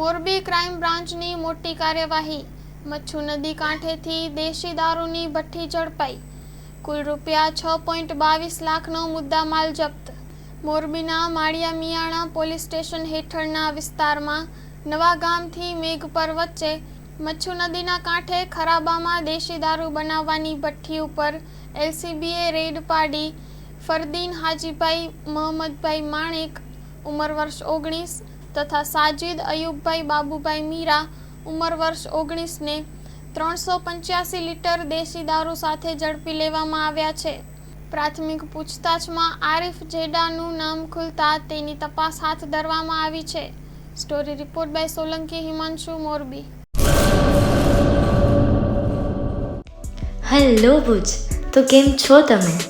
Morbi crime બ્રાન્ચની મોટી કાર્યવાહી. મચ્છુ નદી કાંઠેથી દેશી દારૂની ભઠ્ઠી ઝડપાઈ. કુલ રૂપિયા છ પોઈન્ટ બાવીસ લાખનો મુદ્દામાલ જપ્ત. મોરબીના માળિયા મિયાણા પોલીસ સ્ટેશન હેઠળના વિસ્તારમાં નવા ગામથી મેઘપર વચ્ચે મચ્છુ નદીના કાંઠે ખરાબામાં દેશી દારૂ બનાવવાની ભઠ્ઠી ઉપર એલસીબીએ રેડ પાડી. ફરદીન હાજીભાઈ, મોહમ્મદભાઈ માણેક, ઉંમર વર્ષ ઓગણીસ તથા સાજિદ, અયુબભાઈ, બાબુભાઈ, મીરા, ઉંમર વર્ષ ઓગણીસને ત્રણસો પંચ્યાસી લીટર દેશી દારૂ સાથે ઝડપી લેવામાં આવ્યા છે. પ્રાથમિક પૂછતાછમાં આરિફ જેડાનું નામ ખુલતા તેની તપાસ હાથ ધરવામાં આવી છે. Story report by Solanki Himanshu Morbi. Hello Bhuj, તો કેમ છો તમે?